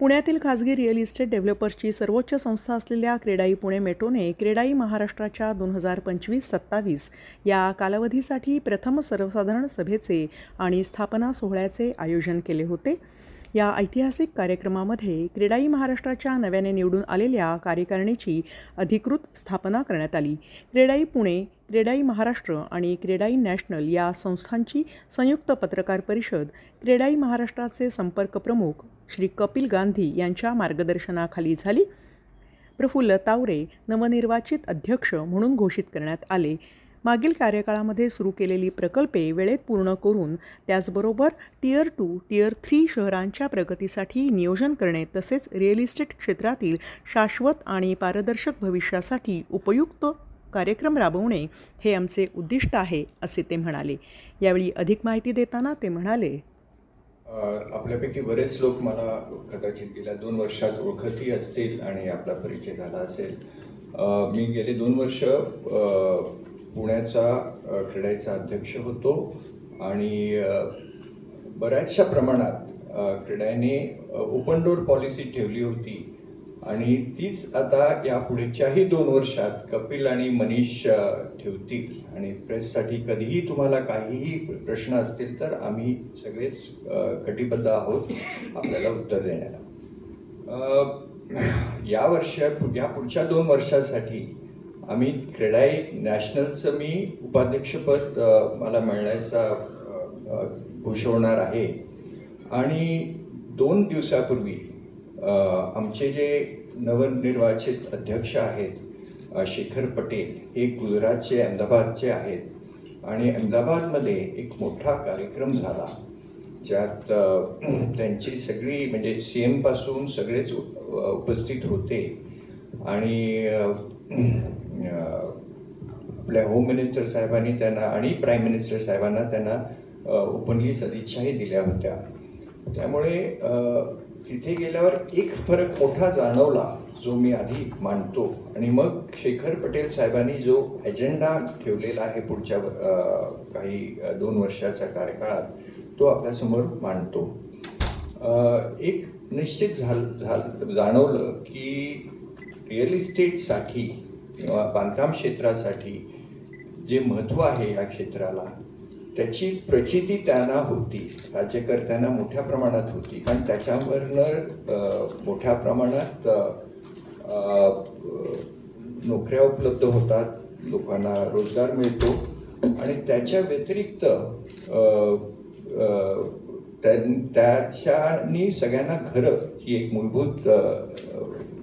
पुण्यातील खाजगी real estate डेव्हलपर्सची सर्वोच्च संस्था असलेल्या क्रेडाई पुणे मेट्रोने क्रेडाई महाराष्ट्राच्या दोन हजार पंचवीस सत्तावीस या कालावधीसाठी प्रथम सर्वसाधारण सभेचे आणि स्थापना सोहळ्याचे आयोजन केले होते. या ऐतिहासिक कार्यक्रमामध्ये क्रीडाई महाराष्ट्राच्या नव्याने निवडून आलेल्या कार्यकारिणीची अधिकृत स्थापना करण्यात आली. क्रीडाई पुणे क्रीडाई महाराष्ट्र आणि क्रीडाई नॅशनल या संस्थांची संयुक्त पत्रकार परिषद क्रीडाई महाराष्ट्राचे संपर्क प्रमुख श्री कपिल गांधी यांच्या मार्गदर्शनाखाली झाली. प्रफुल्ल तावरे नवनिर्वाचित अध्यक्ष म्हणून घोषित करण्यात आले. मागील कार्यकाळामध्ये सुरू केलेली प्रकल्पे वेळेत पूर्ण करून त्याचबरोबर टियर टू टियर थ्री शहरांच्या प्रगतीसाठी नियोजन करणे तसेच रिअल इस्टेट क्षेत्रातील शाश्वत आणि पारदर्शक भविष्यासाठी उपयुक्त कार्यक्रम राबवणे हे आमचे उद्दिष्ट आहे असे ते म्हणाले. यावेळी अधिक माहिती देताना ते म्हणाले आपल्यापैकी बरेच लोक मला कदाचित गेल्या दोन वर्षात ओळखतही असतील आणि आपला परिचय झाला असेल. मी गेले दोन वर्ष पुण्याचा अ, क्रीडाईचा अध्यक्ष होतो आणि बऱ्याचशा प्रमाणात क्रीडाने क्रीडाईने ओपन डोअर पॉलिसी ठेवली होती. आणि तीच आता या पुढच्याही दोन वर्षात कपिल आणि मनीष ठेवतील. आणि प्रेससाठी कधीही तुम्हाला काहीही प्रश्न असतील तर आम्ही सगळेच कटिबद्ध आहोत आपल्याला उत्तर देण्याला. या वर्षा या पुढच्या दोन वर्षासाठी आम्ही क्रेडाई नॅशनलचं मी उपाध्यक्षपद मला मिळण्याचा घोषवणार आहे. आणि दोन दिवसापूर्वी आमचे जे नवनिर्वाचित अध्यक्ष आहेत शेखर पटेल हे गुजरातचे अहमदाबादचे आहेत. आणि अहमदाबादमध्ये एक मोठा कार्यक्रम झाला ज्यात त्यांची सगळी म्हणजे सी एमपासून सगळेच उपस्थित होते. आणि आपल्या होम मिनिस्टर साहेबांनी त्यांना आणि प्राईम मिनिस्टर साहेबांना त्यांना ओपनली सदिच्छाही दिल्या होत्या. त्यामुळे तिथे गेल्यावर एक फरक मोठा जाणवला जो मी आधी मांडतो आणि मग शेखर पटेल साहेबांनी जो अजेंडा ठेवलेला आहे पुढच्या काही दोन वर्षाच्या कार्यकाळात तो आपल्यासमोर मांडतो. एक निश्चित झाल झाल जाणवलं की रिअल इस्टेटसाठी किंवा बांधकाम क्षेत्रासाठी जे महत्त्व आहे या क्षेत्राला त्याची प्रचिती त्यांना होती. राज्यकर्त्यांना मोठ्या प्रमाणात होती. कारण त्याच्यावरनं मोठ्या प्रमाणात नोकऱ्या उपलब्ध होतात लोकांना रोजगार मिळतो. आणि त्याच्या व्यतिरिक्त त्यां- त्याच्यानी सगळ्यांना घरं ही एक मूलभूत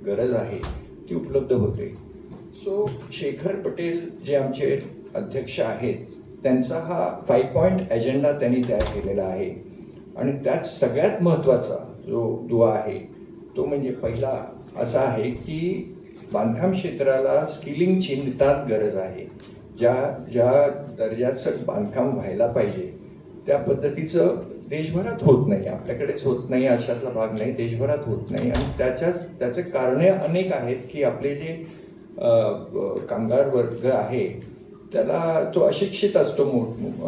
गरज आहे ती उपलब्ध होते. सो शेखर पटेल जे आमचे अध्यक्ष आहेत त्यांचा हा फाईव्ह पॉईंट अजेंडा त्यांनी तयार केलेला आहे. आणि त्यात सगळ्यात महत्त्वाचा जो दुवा आहे तो म्हणजे पहिला असा आहे की बांधकाम क्षेत्राला स्किलिंगची नितांत गरज आहे. ज्या ज्या दर्जाचं बांधकाम व्हायला पाहिजे त्या पद्धतीचं देशभरात होत नाही. आपल्याकडेच होत नाही अशातला भाग नाही. देशभरात होत नाही. आणि त्याच्याच त्याचे कारणे अनेक आहेत की आपले जे कामगार वर्ग आहे त्याला तो अशिक्षित असतो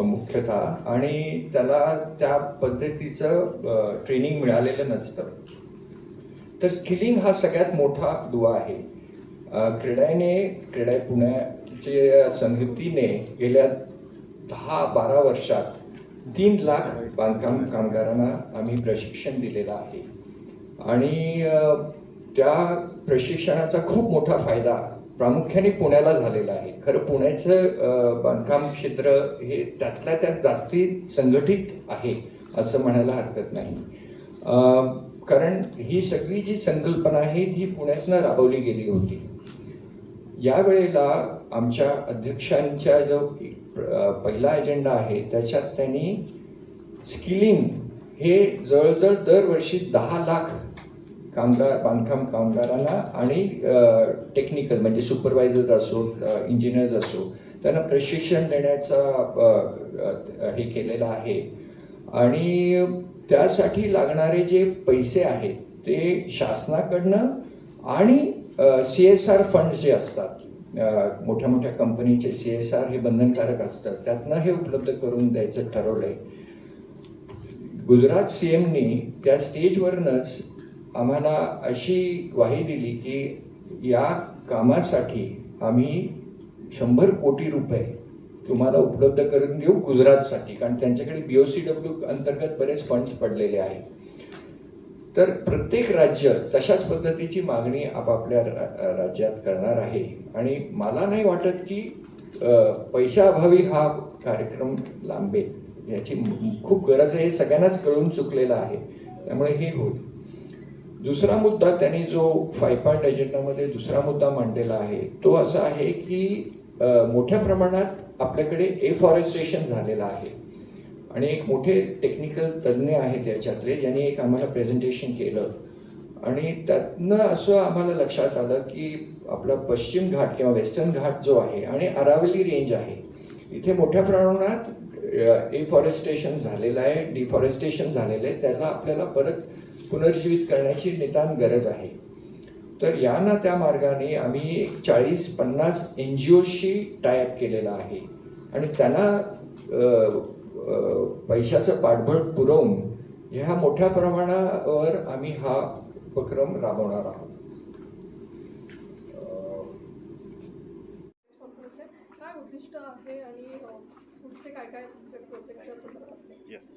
मुख्यतः आणि त्याला त्या पद्धतीचं ट्रेनिंग मिळालेलं नसतं. तर स्किलिंग हा सगळ्यात मोठा दुवा आहे. क्रीडाने क्रीडा पुण्याच्या संघटनेने गेल्या दहा बारा वर्षात तीन लाख बांधकाम कामगारांना आम्ही प्रशिक्षण दिलेलं आहे. आणि त्या प्रशिक्षणाचा खूप मोठा फायदा प्रामुख्याने पुण्याला झालेलं आहे. खरं पुण्याचं बांधकाम क्षेत्र हे त्यातल्या त्यात जास्ती संघटित आहे असं म्हणायला हरकत नाही. कारण ही सगळी जी संकल्पना आहे ती पुण्यातनं राबवली गेली होती. यावेळेला आमच्या अध्यक्षांच्या जो पहिला अजेंडा आहे त्याच्यात त्यांनी स्किलिंग हे जवळजवळ दरवर्षी दहा लाख कामगार बांधकाम कामगारांना आणि टेक्निकल म्हणजे सुपरवायझर असो इंजिनियर्स असो त्यांना प्रशिक्षण देण्याचा हे केलेलं आहे. आणि त्यासाठी लागणारे जे पैसे आहेत ते शासनाकडनं आणि सी एस आर फंड जे असतात मोठ्या मोठ्या कंपनीचे सी एस आर हे बंधनकारक असतात त्यातनं हे उपलब्ध करून द्यायचं ठरवलंय. गुजरात सी एमनी त्या स्टेजवरनंच आम्हाला अशी ग्वाही दिली की या कामासाठी आम्ही शंभर कोटी रुपये तुम्हाला उपलब्ध करून देऊ गुजरातसाठी कारण त्यांच्याकडे बी ओ सी डब्ल्यू अंतर्गत बरेच फंड्स पडलेले आहेत. तर प्रत्येक राज्य तशाच पद्धतीची मागणी आपापल्या रा- राज्यात करणार आहे. आणि मला नाही वाटत की पैशाअभावी हा कार्यक्रम लांबेल. याची खूप गरज आहे हे सगळ्यांनाच कळून चुकलेलं आहे. त्यामुळे हे होईल. दुसरा मुद्दा त्यांनी जो फाय पॉईंट अजेंडामध्ये दुसरा मुद्दा मांडलेला आहे तो असा आहे की मोठ्या प्रमाणात आपल्याकडे एफॉरेस्टेशन झालेलं आहे. आणि एक मोठे टेक्निकल तज्ज्ञ आहेत याच्यातले ज्यांनी एक आम्हाला प्रेझेंटेशन केलं. आणि त्यातनं असं आम्हाला लक्षात आलं की आपला पश्चिम घाट किंवा वेस्टर्न घाट जो आहे आणि अरावली रेंज आहे इथे मोठ्या प्रमाणात एफॉरेस्टेशन झालेलं आहे डिफॉरेस्टेशन झालेलं आहे त्याला आपल्याला परत पुनर्जीवित करण्याची नितांत गरज आहे. तर या ना त्या मार्गाने आम्ही एक चाळीस पन्नास एन जी ओशी टायअप केलेला आहे. आणि त्यांना पैशाचं पाठबळ पुरवून ह्या मोठ्या प्रमाणावर आम्ही हा उपक्रम राबवणार आहोत. कॉन्फरन्स आहे काय उद्दिष्ट आहे आणि अ, पुढचे काय काय तुमचे प्रोजेक्टच्या संदर्भातले? येस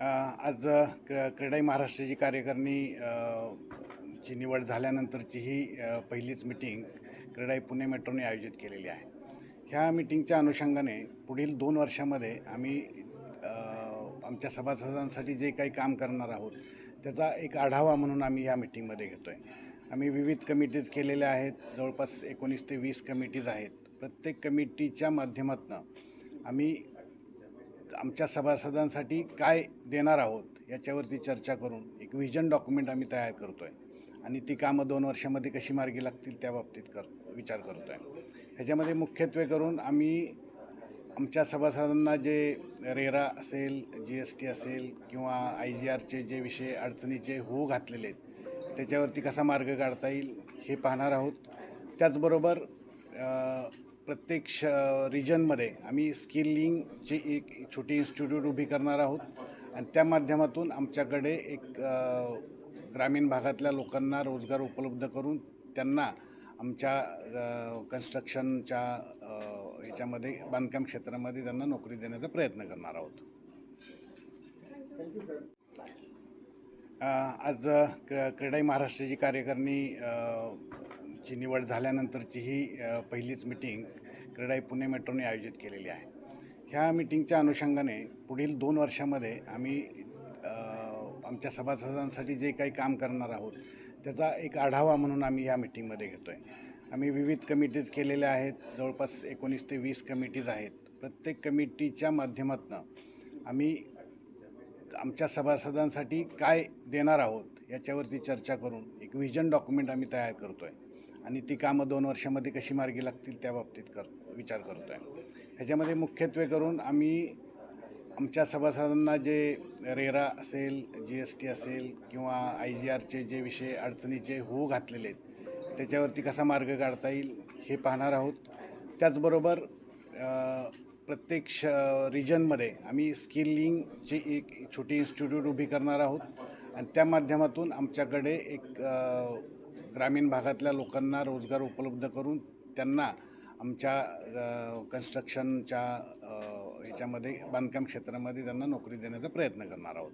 आज क्र क्रीडाई महाराष्ट्राची कार्यकारिणी ची निवड झाल्यानंतरची ही पहिलीच मिटिंग क्रीडाई पुणे मेट्रोने आयोजित केलेली आहे. ह्या मिटिंगच्या अनुषंगाने पुढील दोन वर्षामध्ये आम्ही आमच्या सभासदांसाठी जे काही काम करणार आहोत त्याचा एक आढावा म्हणून आम्ही या मिटिंगमध्ये घेतो आहे आम्ही विविध कमिटीज केलेल्या आहेत जवळपास एकोणीस ते वीस कमिटीज आहेत. प्रत्येक कमिटीच्या माध्यमातून आम्ही आमच्या सभासदांसाठी काय देणार आहोत याच्यावरती चर्चा करून एक व्हिजन डॉक्युमेंट आम्ही तयार करतो आहे आणि ती कामं दोन वर्षामध्ये कशी मार्गी लागतील त्या बाबतीत कर विचार करतो आहे ह्याच्यामध्ये मुख्यत्वे करून आम्ही आमच्या सभासदांना जे रेरा असेल जी एस टी असेल किंवा आय जी आरचे जे विषय अडचणीचे होऊ घातलेले आहेत त्याच्यावरती कसा मार्ग काढता येईल हे पाहणार आहोत. त्याचबरोबर प्रत्येक श रिजनमध्ये आम्ही स्किलिंगची एक छोटी इन्स्टिट्यूट उभी करणार आहोत. आणि त्या माध्यमातून आमच्याकडे एक ग्रामीण भागातल्या लोकांना रोजगार उपलब्ध करून त्यांना आमच्या कन्स्ट्रक्शनच्या याच्यामध्ये बांधकाम क्षेत्रामध्ये त्यांना नोकरी देण्याचा प्रयत्न करणार आहोत. आज क्रीडाई महाराष्ट्राची कार्यकारिणी ची निवड झाल्यानंतरची ही पहिलीच मिटिंग क्रीडाई पुणे मेट्रोने आयोजित केलेली आहे. ह्या मिटिंगच्या अनुषंगाने पुढील दोन वर्षामध्ये आम्ही आमच्या सभासदांसाठी जे काही काम करणार आहोत त्याचा एक आढावा म्हणून आम्ही या मिटिंगमध्ये घेतो आहे आम्ही विविध कमिटीज केलेल्या आहेत जवळपास एकोणीस ते वीस कमिटीज आहेत. प्रत्येक कमिटीच्या माध्यमातून आम्ही आमच्या सभासदांसाठी काय देणार आहोत याच्यावरती चर्चा करून एक व्हिजन डॉक्युमेंट आम्ही तयार करतो आहे आणि ती कामं दोन वर्षामध्ये कशी मार्गी लागतील त्या बाबतीत कर विचार करतो आहे ह्याच्यामध्ये मुख्यत्वे करून आम्ही आमच्या सभासदांना जे रेरा असेल जी एस टी असेल किंवा आय जी आरचे जे विषय अडचणीचे होऊ घातलेले आहेत त्याच्यावरती कसा मार्ग काढता येईल हे पाहणार आहोत. त्याचबरोबर प्रत्येक श रिजनमध्ये आम्ही स्किलिंगची एक छोटी इन्स्टिट्यूट उभी करणार आहोत. आणि त्या माध्यमातून आमच्याकडे एक ग्रामीण भागातल्या लोकांना रोजगार उपलब्ध करून त्यांना आमच्या कन्स्ट्रक्शनच्या याच्यामध्ये बांधकाम क्षेत्रामध्ये त्यांना नोकरी देण्याचा प्रयत्न करणार आहोत.